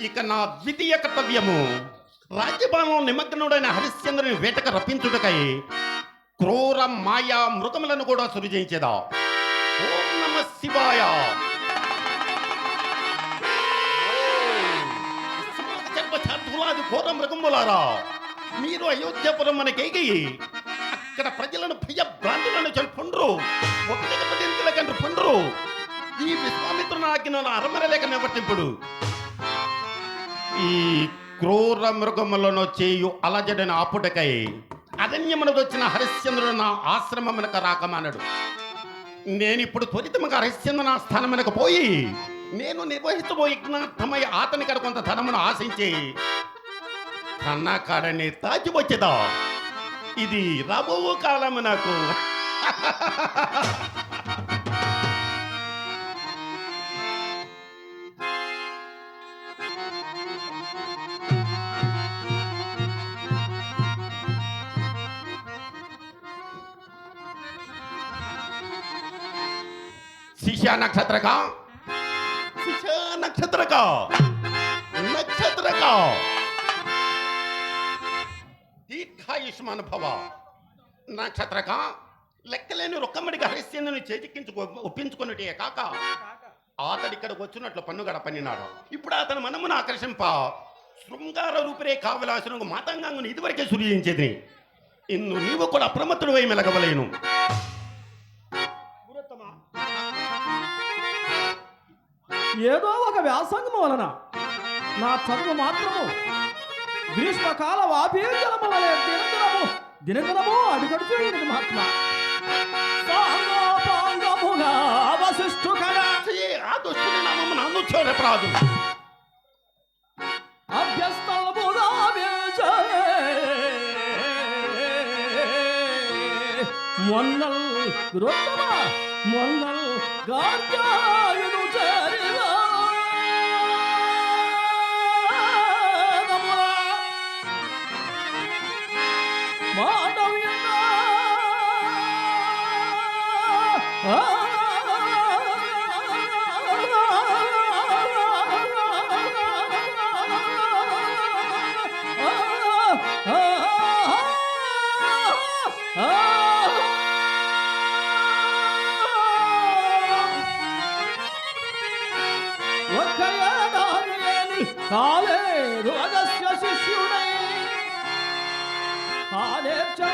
ఇక నా ద్వితీయ కర్తవ్యము. రాజ్యపాలన నిమగ్నుడైన హరిశ్చంద్రుని వేటకు రప్పించుటకై క్రూర మాయా మృగములను కూడా సృజించేదా. ఓం నమ శివాయ. సర్వశార్థులాది ఘోర మృగములారా మీరు అయోధ్యపురం మనకేగి అక్కడ ప్రజలను భయ భ్రాంతులను చెల్పండ్రు ఒకటి పదింతుల కంటే పండ్రు. ఈ విశ్వామిత్రుని ఆజ్ఞ అరమరలేక నివర్తింపుడు. ఈ క్రూర మృగములను చేయు అలజడిని ఆపుటకై అరణ్యమునకు వచ్చిన హరిశ్చంద్రుడు నా ఆశ్రమమునకు రాకమన్నాడు నేనిప్పుడు త్వరితముగా హరిశ్చంద్ర నా స్థానమునకు పోయి నేను నిర్వహించబోయినర్థమై అతని కడ కొంత ధనమును ఆశించి తన కాడని తాచి వచ్చేదా ఇది రాబో కాలము నాకు. శిష్య నక్షత్రక? శిష్య నక్షత్రక. నక్షత్రక. దీర్ఘాయుష్మాన్ భవ నక్షత్రక? లెక్కలేని రొక్కమడికి హరిశ్చంద్రుని చేతికించుకో ఒప్పించుకున్నటే కాక అతడి ఇక్కడికి వచ్చినట్లు పన్నుగడ పన్నినాడు. ఇప్పుడు అతను మనమును ఆకర్షింప. శృంగార రూపురే కావలాసిన మాతంగాంగుని ఇదివరకే సూచించేది ఇందు నీవు కూడా అప్రమత్తుడు వై ఏదో ఒక వ్యాసంగం వలన నా చదువు మాత్రము గ్రీష్మకాల వాపీజలము వలె దినదినము దినదినము అడుగడుచు మహాత్మ? సాంగోపాంగముగా అవశిష్టు కదా. ఏ ఆ దుష్టుని నామము నన్ను చూడప్రాదు అభ్యస్తముగా మొన్నల్ గురుత్తమ మొన్నల్ గార్జాయుడు ఒక్క ఏడాది కాలేదు అగస్త్య శిష్యుడై. ఆదేశంక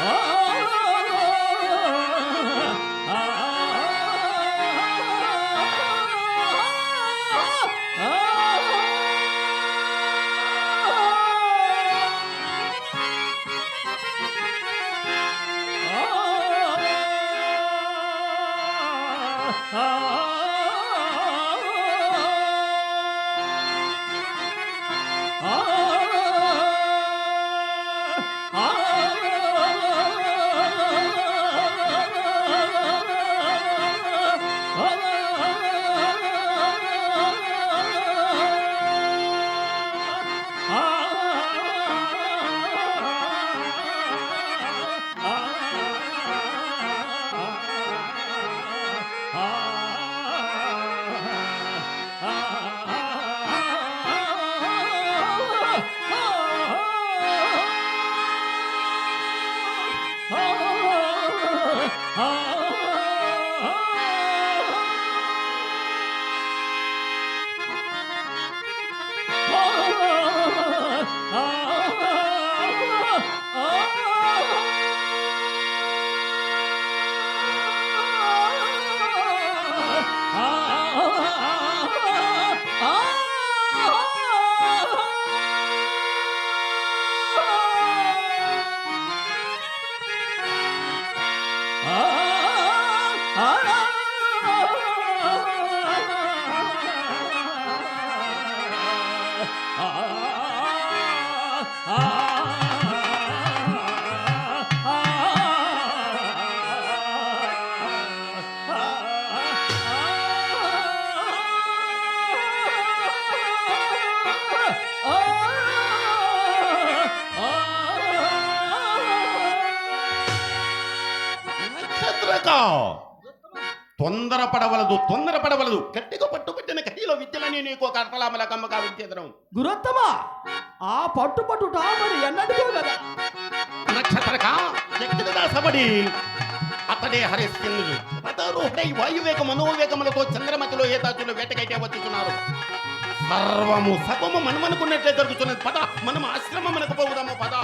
నాకు Oh, నమ్మరక తొందర పడవలదు తొందర పడవలదు గట్టిగా పట్టుబట్టిన కడిలో విద్యలని నీకు ఒక అర్థలామల కమ్మగా విద్యేదనం గురత్తమా? ఆ పట్టు పట్టుట మరి ఎన్నటికో కదా. నక్షత్రక దాసబడి అతడే హరిశ్చంద్రుడు. రథారూఢై వాయువేగ మనోవేగములతో చంద్రమతిలో ఏతాచులు వేటకైతే వచ్చుతున్నారు సర్వము సర్వము మనమనుకున్నట్లే జరుగుతున్నది పద మనం ఆశ్రమమునకు పోదాము పద.